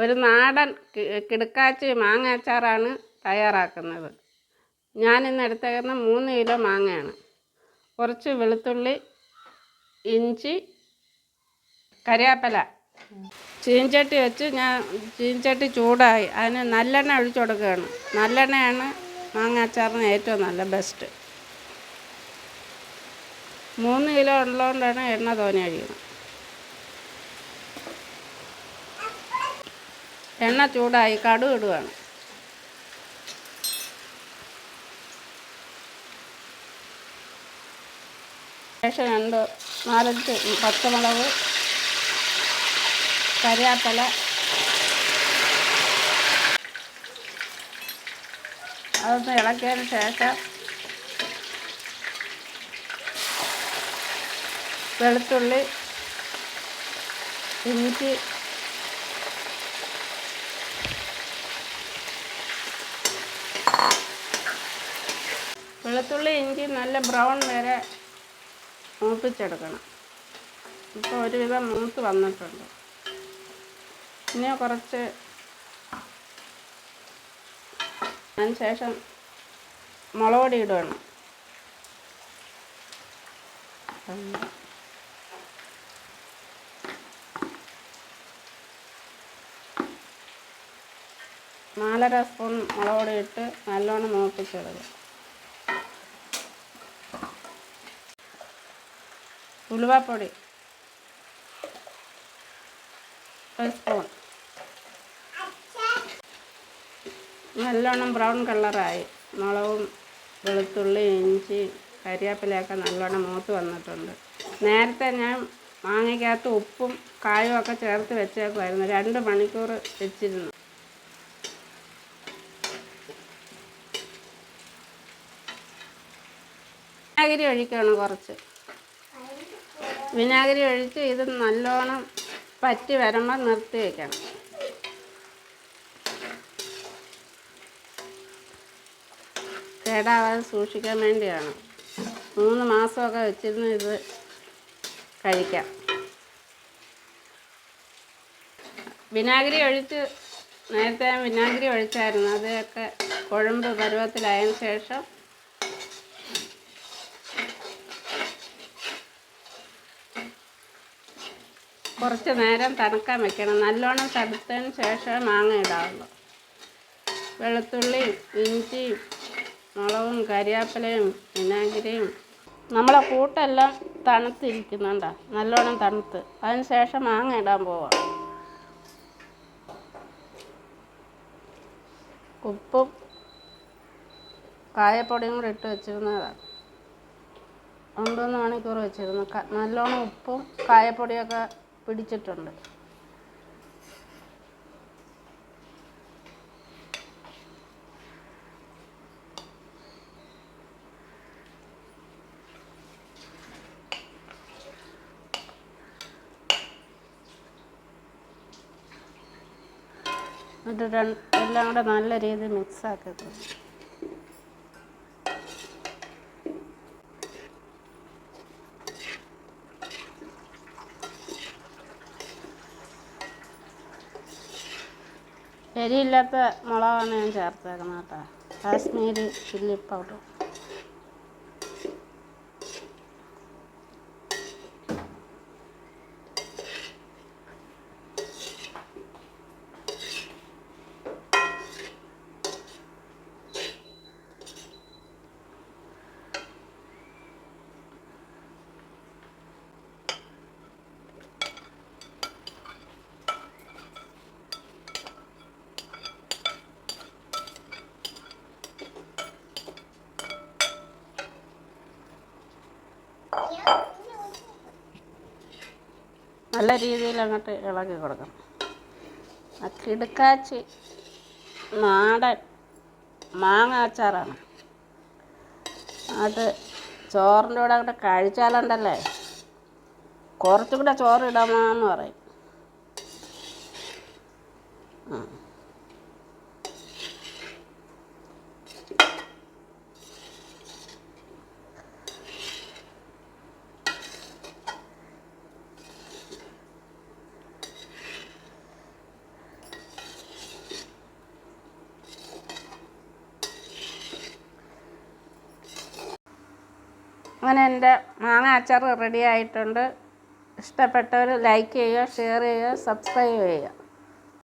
ഒരു നാടൻ കിടക്കാച്ചി മാങ്ങ അച്ചാറാണ് തയ്യാറാക്കുന്നത്. ഞാൻ ഇന്ന് എടുത്തേക്കുന്ന മൂന്ന് കിലോ മാങ്ങയാണ്. കുറച്ച് വെളുത്തുള്ളി ഇഞ്ചി കരിയാപ്പല. ചീഞ്ചട്ടി വെച്ച് ഞാൻ ചീഞ്ചട്ടി ചൂടായി. അതിന് നല്ലെണ്ണ ഒഴിച്ചു കൊടുക്കുകയാണ്. നല്ലെണ്ണയാണ് മാങ്ങ അച്ചാറിന് ഏറ്റവും നല്ല ബെസ്റ്റ് മൂന്ന് കിലോ ഉള്ളതുകൊണ്ടാണ് എണ്ണ തോനെ ഒഴിക്കുന്നത് എണ്ണ ചൂടായി കടു ഇടുകയാണ് ശേഷം രണ്ട് നാലഞ്ച് പച്ചമുളക് കരിയാപ്പല അതൊന്ന് ഇളക്കിയതിന് ശേഷം വെളുത്തുള്ളി ഇഞ്ചി വെളുത്തുള്ളി ഇഞ്ചി നല്ല ബ്രൗൺ വരെ മൂപ്പിച്ചെടുക്കണം. ഇപ്പോൾ ഒരുവിധം മൂത്ത് വന്നിട്ടുണ്ട്. ഇനി കുറച്ച് അതിന് ശേഷം മുളകൊടി ഇടണം. നാലര സ്പൂൺ മുളകൊടി ഇട്ട് നല്ലോണം മൂപ്പിച്ചെടുക്കും ഉലുവാപ്പൊടി ഒരു സ്പൂൺ നല്ലോണം ബ്രൗൺ കളറായി മുളകും വെളുത്തുള്ളി ഇഞ്ചി കരിയാപ്പിലയൊക്കെ നല്ലോണം മൂത്ത് വന്നിട്ടുണ്ട്. നേരത്തെ ഞാൻ മാങ്ങയ്ക്കകത്ത് ഉപ്പും കായും ഒക്കെ ചേർത്ത് വെച്ചേക്കുമായിരുന്നു രണ്ട് മണിക്കൂർ വെച്ചിരുന്നു. വിനാഗിരി ഒഴിക്കണം കുറച്ച്. വിനാഗിരി ഒഴിച്ച് ഇത് നല്ലോണം പറ്റി വരുമ്പോൾ നിർത്തി വയ്ക്കണം കേടാവാതെ സൂക്ഷിക്കാൻ വേണ്ടിയാണ്. മൂന്ന് മാസമൊക്കെ വെച്ചിരുന്ന് ഇത് കഴിക്കാം. വിനാഗിരി ഒഴിച്ച് നേരത്തെ വിനാഗിരി ഒഴിച്ചായിരുന്നു. അതൊക്കെ കുഴമ്പ് പരുവത്തിലായതിനു ശേഷം കുറച്ച് നേരം തണുക്കാൻ വെക്കണം. നല്ലോണം തണുത്തതിന് ശേഷം മാങ്ങ ഇടാവുള്ളൂ. വെളുത്തുള്ളി ഇഞ്ചി മുളകും കരിയാപ്പിലയും വിനാഗിരിയും. നമ്മളെ കൂട്ടെല്ലാം തണുത്തിരിക്കുന്നുണ്ട. നല്ലോണം തണുത്ത്. അതിന് ശേഷം മാങ്ങ ഇടാൻ പോവാം. ഉപ്പും കായപ്പൊടിയും കൂടെ ഇട്ട് വെച്ചിരുന്നതാണ്. ഒമ്പത് മണിക്കൂർ വെച്ചിരുന്നു. നല്ലോണം ഉപ്പും കായപ്പൊടിയൊക്കെ പിടിച്ചിട്ടുണ്ട്. എന്നിട്ട് എല്ലാം കൂടെ നല്ല രീതിയിൽ മിക്സ് കൊടുക്കും എരിയില്ലാത്ത മുളകാണ് ഞാൻ ചേർത്തേക്കുന്നത് കേട്ടോ. Kashmiri chilli powder. നല്ല രീതിയിൽ അങ്ങോട്ട് ഇളക്കി കൊടുക്കണം. ആ കിടുക്കാച്ചി നാടൻ മാങ്ങ അച്ചാറാണ്. അത് ചോറിന്റെ കൂടെ അങ്ങോട്ട് കഴിച്ചാലുണ്ടല്ലേ? കുറച്ചും കൂടെ ചോറ് ഇടാമെന്ന് പറയും. ആ അങ്ങനെ എന്റെ മാങ്ങ അച്ചാർ റെഡി ആയിട്ടുണ്ട്. ഇഷ്ടപ്പെട്ടവർ ലൈക്ക് ചെയ്യുക ഷെയർ ചെയ്യുക സബ്സ്ക്രൈബ് ചെയ്യുക.